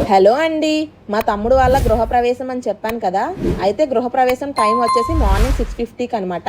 Hello అండి మా తమ్ముడు వాళ్ళ గృహప్రవేశం అని చెప్పాను కదా. అయితే గృహప్రవేశం టైం వచ్చేసి మార్నింగ్ సిక్స్ ఫిఫ్టీకి అనమాట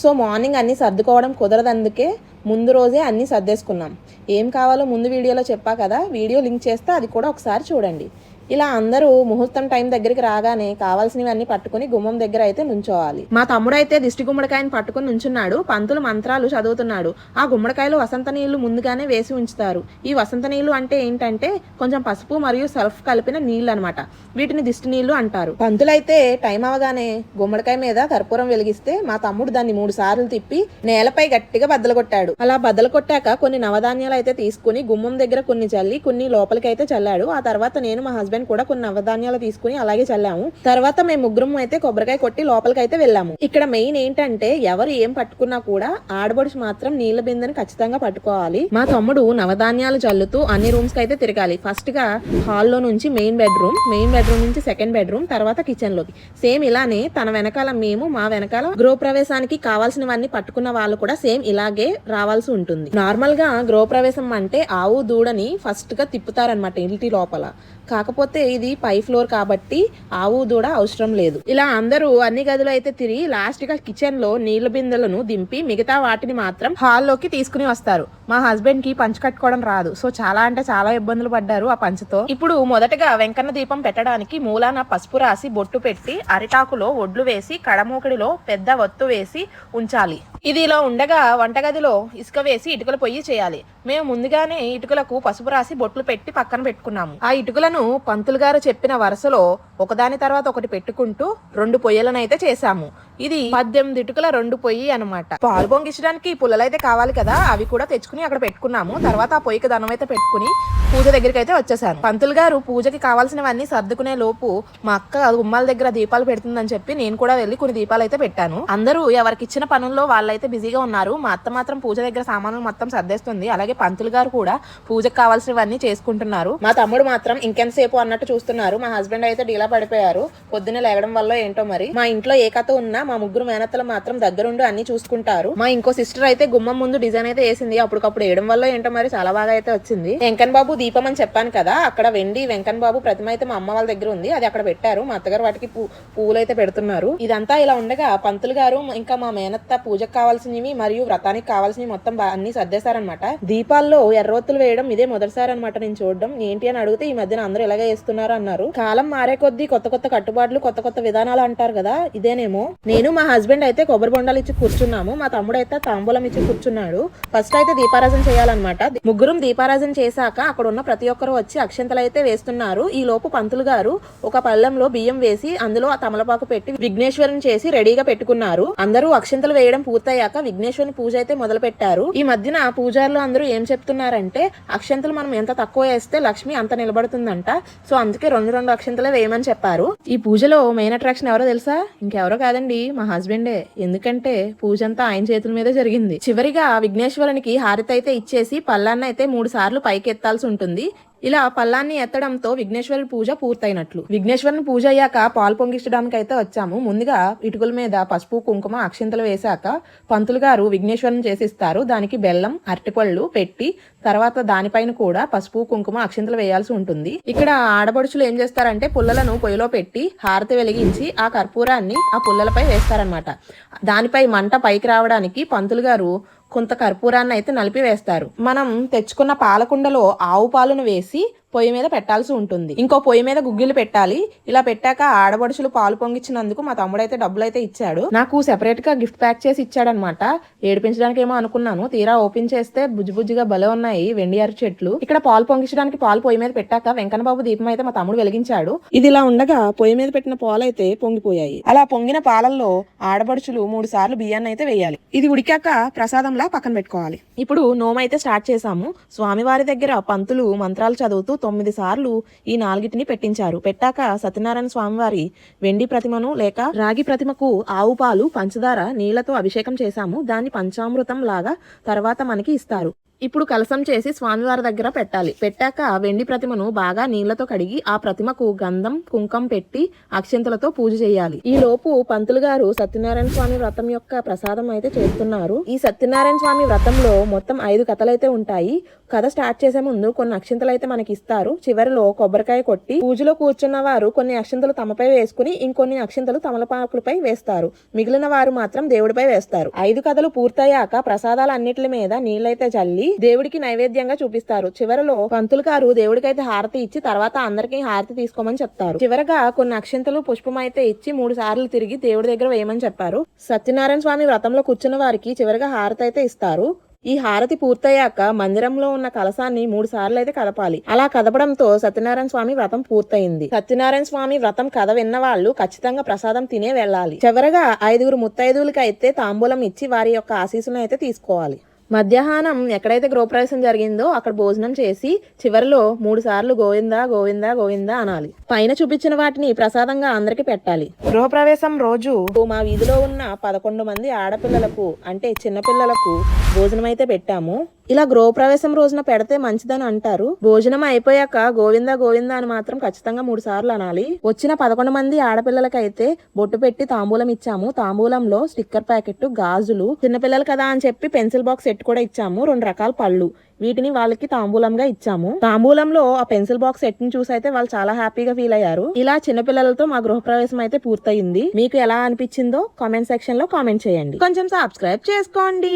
సో మార్నింగ్ అన్నీ సర్దుకోవడం కుదరదందుకే ముందు రోజే అన్నీ సర్దేసుకున్నాం. ఏం కావాలో ముందు వీడియోలో చెప్పా కదా. వీడియో లింక్ చేస్తే అది కూడా ఒకసారి చూడండి. ఇలా అందరూ ముహూర్తం టైం దగ్గరికి రాగానే కావాల్సినవన్నీ పట్టుకుని గుమ్మం దగ్గర అయితే నుంచోవాలి. మా తమ్ముడు అయితే దిష్టి గుమ్మడికాయని పట్టుకుని నుంచున్నాడు. పంతులు మంత్రాలు చదువుతున్నాడు. ఆ గుమ్మడికాయలో వసంత నీళ్ళు ముందుగానే వేసి ఉంచుతారు. ఈ వసంత నీళ్ళు అంటే ఏంటంటే కొంచెం పసుపు మరియు సల్ఫ్ కలిపిన నీళ్ళు అనమాట వీటిని దిష్టి నీళ్ళు అంటారు. పంతులైతే టైం అవగానే గుమ్మడికాయ మీద కర్పూరం వెలిగిస్తే మా తమ్ముడు దాన్ని మూడు సార్లు తిప్పి నేలపై గట్టిగా బద్దలు కొట్టాడు అలా బద్దలు కొట్టాక కొన్ని నవధాన్యాలు అయితే తీసుకుని గుమ్మం దగ్గర కొన్ని చల్లి కొన్ని లోపలికైతే చల్లాడు. ఆ తర్వాత నేను మా హస్బెండ్ కూడా కొన్ని నవధాన్యాలు తీసుకుని అలాగే చల్లాము. తర్వాత మేము ముగ్గురం అయితే కొబ్బరికాయ కొట్టి లోపలికి అయితే వెళ్ళాము. ఇక్కడ మెయిన్ ఏంటంటే ఎవరు ఏం పట్టుకున్నా కూడా ఆడబడుచు మాత్రం నీళ్ళ బిందెని ఖచ్చితంగా పట్టుకోవాలి. మా తమ్ముడు నవధాన్యాలు చల్లుతూ అన్ని రూమ్స్కి అయితే తిరగాలి. ఫస్ట్గా హాల్లో నుంచి మెయిన్ బెడ్రూమ్ మెయిన్ బెడ్రూమ్ నుంచి సెకండ్ బెడ్రూమ్ తర్వాత కిచెన్లోకి సేమ్ ఇలానే తన వెనకాల మేము మా వెనకాల గృహ ప్రవేశానికి కావాల్సినవన్నీ పట్టుకున్న వాళ్ళు కూడా సేమ్ ఇలాగే రావాల్సి ఉంటుంది. నార్మల్గా గృహప్రవేశం అంటే ఆవు దూడని ఫస్ట్గా తిప్పుతారనమాట ఇంటి లోపల. కాకపోతే కాకపోతే ఇది పై ఫ్లోర్ కాబట్టి ఆవు దూడ అవసరం లేదు. ఇలా అందరూ అన్ని గదులు అయితే తిరిగి లాస్ట్గా కిచెన్లో నీళ్ళ బిందెలను దింపి మిగతా వాటిని మాత్రం హాల్లోకి తీసుకుని వస్తారు. మా హస్బెండ్కి పంచ కట్టుకోవడం రాదు. సో చాలా అంటే చాలా ఇబ్బందులు పడ్డారు ఆ పంచతో. ఇప్పుడు మొదటగా వెంకన్న దీపం పెట్టడానికి మూలాన పసుపు రాసి బొట్టు పెట్టి అరిటాకులో ఒడ్లు వేసి కడమూకడిలో పెద్ద ఒత్తు వేసి ఉంచాలి. ఇది ఇలా ఉండగా వంటగదిలో ఇసుక వేసి ఇటుకలు పొయ్యి చేయాలి. మేము ముందుగానే ఇటుకలకు పసుపు రాసి బొట్లు పెట్టి పక్కన పెట్టుకున్నాము. ఆ ఇటుకలను పంతులు గారు చెప్పిన వరుసలో ఒకదాని తర్వాత ఒకటి పెట్టుకుంటూ రెండు పొయ్యలను అయితే చేశాము. ఇది పద్దెనిమిది ఇటుకల రెండు పొయ్యి అనమాట పాలు పొంగించడానికి పుల్లలు అయితే కావాలి కదా అవి కూడా తెచ్చుకుని అక్కడ పెట్టుకున్నాము. తర్వాత ఆ పొయ్యికి ధనం అయితే పెట్టుకుని పూజ దగ్గరికి అయితే వచ్చేసాను. పంతులు గారు పూజకి కావాల్సినవన్నీ సర్దుకునే లోపు మా అక్క గుమ్మాల దగ్గర దీపాలు పెడుతుందని చెప్పి నేను కూడా వెళ్ళి కొన్ని దీపాలు అయితే పెట్టాను. అందరూ ఎవరికి ఇచ్చిన పనుల్లో అయితే బిజీగా ఉన్నారు. మా అత్త మాత్రం పూజ దగ్గర సామాన్లు మొత్తం సర్దేస్తుంది. అలాగే పంతులు గారు కూడా పూజకు కావాల్సినవన్నీ చేసుకుంటున్నారు. మా తమ్ముడు మాత్రం ఇంకెంతసేపు అన్నట్టు చూస్తున్నారు. మా హస్బెండ్ అయితే డీలా పడిపోయారు. పొద్దున్న లేవడం వల్ల ఏంటో మరి. మా ఇంట్లో ఏ కథ ఉన్నా మా ముగ్గురు మేనత్తలు మాత్రం దగ్గరుండి అన్ని చూసుకుంటారు. మా ఇంకో సిస్టర్ అయితే గుమ్మం ముందు డిజైన్ అయితే వేసింది. అప్పటికప్పుడు వేయడం వల్ల ఏంటో మరి చాలా బాగా అయితే వచ్చింది. వెంకన్ బాబు దీపం అని చెప్పాను కదా అక్కడ వెండి వెంకన్ బాబు ప్రతిమ అయితే మా అమ్మ వాళ్ళ దగ్గర ఉంది. అది అక్కడ పెట్టారు. మా అత్తగారు వాటికి పూలు పువ్వులు అయితే పెడుతున్నారు. ఇదంతా ఇలా ఉండగా పంతులు గారు ఇంకా మా మేనత్త పూజకు కావాల్సినవి మరియు వ్రతానికి కావాల్సినవి మొత్తం అన్ని సర్దేశారనమాట దీపాల్లో ఎర్రొత్తులు వేయడం ఇదే మొదటిసారి అనమాట నేను చూడడం. ఏంటి అని అడిగితే ఈ మధ్యన అందరూ ఇలాగే వేస్తున్నారు అన్నారు. కాలం మారే కొద్దీ కొత్త కొత్త కట్టుబాట్లు కొత్త కొత్త విధానాలు అంటారు కదా ఇదేనేమో. నేను మా హస్బెండ్ అయితే కొబ్బరి బొండాలు ఇచ్చి కూర్చున్నాము. మా తమ్ముడు అయితే తాంబూలం ఇచ్చి కూర్చున్నాడు. ఫస్ట్ అయితే దీపారాజన చేయాలన్నమాట. ముగ్గురం దీపారాజన చేశాక అక్కడ ఉన్న ప్రతి ఒక్కరు వచ్చి అక్షంతలు అయితే వేస్తున్నారు. ఈ లోపు పంతులు గారు ఒక పళ్ళెంలో బియ్యం వేసి అందులో తమలపాకు పెట్టి విఘ్నేశ్వరం చేసి రెడీగా పెట్టుకున్నారు. అందరూ అక్షంతలు వేయడం పూర్తి పూర్తయ్యాక విఘ్నేశ్వరుని పూజ అయితే మొదలు పెట్టారు ఈ మధ్యన పూజారులు అందరూ ఏం చెప్తున్నారంటే అక్షంతలు మనం ఎంత తక్కువ వేస్తే లక్ష్మి అంత నిలబడుతుందంట. సో అందుకే రెండు రెండు అక్షంతలే వేయమని చెప్పారు. ఈ పూజలో మెయిన్ అట్రాక్షన్ ఎవరో తెలుసా? ఇంకెవరో కాదండి మా హస్బెండే ఎందుకంటే పూజ అంతా ఆయన చేతుల మీదే జరిగింది. చివరిగా విఘ్నేశ్వరునికి హారతి అయితే ఇచ్చేసి పల్లాన్ని అయితే మూడు సార్లు పైకి ఎత్తాల్సి ఉంటుంది. ఇలా పల్లాన్ని ఎత్తడంతో విఘ్నేశ్వర పూజ పూర్తయినట్లు. విఘ్నేశ్వరుని పూజ అయ్యాక పాలు పొంగించడానికి అయితే వచ్చాము. ముందుగా ఇటుకల మీద పసుపు కుంకుమ అక్షింతలు వేశాక పంతులు గారు విఘ్నేశ్వరుని చేసిస్తారు. దానికి బెల్లం అరటిపళ్ళు పెట్టి తర్వాత దానిపైన కూడా పసుపు కుంకుమ అక్షింతలు వేయాల్సి ఉంటుంది. ఇక్కడ ఆడపడుచులు ఏం చేస్తారంటే పుల్లలను పొయ్యిలో పెట్టి హారతి వెలిగించి ఆ కర్పూరాన్ని ఆ పుల్లలపై వేస్తారనమాట దానిపై మంట పైకి రావడానికి పంతులు గారు కొంత కర్పూరాన్ని అయితే నలిపి వేస్తారు మనం తెచ్చుకున్న పాలకుండలో ఆవు పాలను వేసి పొయ్యి మీద పెట్టాల్సి ఉంటుంది. ఇంకో పొయ్యి మీద గుగ్గిలు పెట్టాలి. ఇలా పెట్టాక ఆడబడుచులు పాలు పొంగిచ్చినందుకు మా తమ్ముడు అయితే డబ్బులు అయితే ఇచ్చాడు. నాకు సెపరేట్గా గిఫ్ట్ ప్యాక్ చేసి ఇచ్చాడనమాట ఏడిపించడానికి ఏమో అనుకున్నాను. తీరా ఓపెన్ చేస్తే బుజ్జిబుజ్జిగా భలే ఉన్నాయి వెండి అరటి చెట్లు. ఇక్కడ పాలు పొంగించడానికి పాలు పొయ్యి మీద పెట్టాక వెంకన్నబాబు దీపం అయితే మా తమ్ముడు వెలిగించాడు. ఇది ఇలా ఉండగా పొయ్యి మీద పెట్టిన పాలు అయితే పొంగిపోయాయి. అలా పొంగిన పాలల్లో ఆడబడుచులు మూడు సార్లు బియ్యాన్ని అయితే వేయాలి. ఇది ఉడికాక ప్రసాదంలా పక్కన పెట్టుకోవాలి. ఇప్పుడు నోమైతే స్టార్ట్ చేశాము. స్వామివారి దగ్గర పంతులు మంత్రాలు చదువుతూ తొమ్మిది సార్లు ఈ నాలుగిటిని పెట్టించారు. పెట్టాక సత్యనారాయణ స్వామివారి వెండి ప్రతిమను లేక రాగి ప్రతిమకు ఆవు పాలు పంచదార నీళ్ళతో అభిషేకం చేశాము. దాన్ని పంచామృతం లాగా తర్వాత మనకి ఇస్తారు. ఇప్పుడు కలసం చేసి స్వామివారి దగ్గర పెట్టాలి. పెట్టాక వెండి ప్రతిమను బాగా నీళ్ళతో కడిగి ఆ ప్రతిమకు గంధం కుంకం పెట్టి అక్షంతలతో పూజ చేయాలి. ఈ లోపు పంతులు గారు సత్యనారాయణ స్వామి వ్రతం యొక్క ప్రసాదం అయితే చేస్తున్నారు. ఈ సత్యనారాయణ స్వామి వ్రతంలో మొత్తం ఐదు కథలైతే ఉంటాయి. కథ స్టార్ట్ చేసే ముందు కొన్ని అక్షంతలు అయితే మనకి ఇస్తారు చివరిలో కొబ్బరికాయ కొట్టి పూజలో కూర్చున్న వారు కొన్ని అక్షంతలు తమపై వేసుకుని ఇంకొన్ని అక్షంతలు తమలపాకులపై వేస్తారు. మిగిలిన వారు మాత్రం దేవుడిపై వేస్తారు. ఐదు కథలు పూర్తయ్యాక ప్రసాదాలు అన్నిటి మీద నీళ్ళైతే చల్లి దేవుడికి నైవేద్యంగా చూపిస్తారు. చివరిలో పంతులు గారు దేవుడికైతే హారతి ఇచ్చి తర్వాత అందరికీ హారతి తీసుకోమని చెప్తారు. చివరగా కొన్ని అక్షంతలు పుష్పం అయితే ఇచ్చి మూడు సార్లు తిరిగి దేవుడి దగ్గర వేయమని చెప్పారు. సత్యనారాయణ స్వామి వ్రతంలో కూర్చున్న వారికి చివరిగా హారతి అయితే ఇస్తారు. ఈ హారతి పూర్తయ్యాక మందిరంలో ఉన్న కలసాన్ని మూడు సార్లు అయితే కదపాలి అలా కదపడంతో సత్యనారాయణ స్వామి వ్రతం పూర్తయింది. సత్యనారాయణ స్వామి వ్రతం కథ విన్న వాళ్ళు ఖచ్చితంగా ప్రసాదం తినే వెళ్ళాలి. చివరగా ఐదుగురు ముత్తైదువులకి అయితే తాంబూలం ఇచ్చి వారి యొక్క ఆశీసును అయితే తీసుకోవాలి. మధ్యాహ్నం ఎక్కడైతే గృహప్రవేశం జరిగిందో అక్కడ భోజనం చేసి చివరిలో మూడు సార్లు గోవిందా గోవిందా గోవిందా అనాలి. పైన చూపించిన వాటిని ప్రసాదంగా అందరికి పెట్టాలి. గృహప్రవేశం రోజు మా వీధిలో ఉన్న పదకొండు మంది ఆడపిల్లలకు అంటే చిన్నపిల్లలకు భోజనం అయితే పెట్టాము. ఇలా గృహప్రవేశం రోజున పెడితే మంచిదని అంటారు. భోజనం అయిపోయాక గోవింద గోవింద అని మాత్రం ఖచ్చితంగా మూడు సార్లు అనాలి. వచ్చిన పదకొండు మంది ఆడపిల్లలకైతే బొట్టు పెట్టి తాంబూలం ఇచ్చాము. తాంబూలంలో స్టిక్కర్ ప్యాకెట్ గాజులు చిన్నపిల్లలు కదా అని చెప్పి పెన్సిల్ బాక్స్ సెట్ కూడా ఇచ్చాము రెండు రకాల పళ్ళు. వీటిని వాళ్ళకి తాంబూలంగా ఇచ్చాము. తాంబూలంలో ఆ పెన్సిల్ బాక్స్ సెట్ని చూసి అయితే వాళ్ళు చాలా హ్యాపీగా ఫీల్ అయ్యారు. ఇలా చిన్నపిల్లలతో మా గృహప్రవేశం అయితే పూర్తయింది. మీకు ఎలా అనిపించిందో కామెంట్ సెక్షన్లో కామెంట్ చేయండి. కొంచెం సబ్స్క్రైబ్ చేసుకోండి.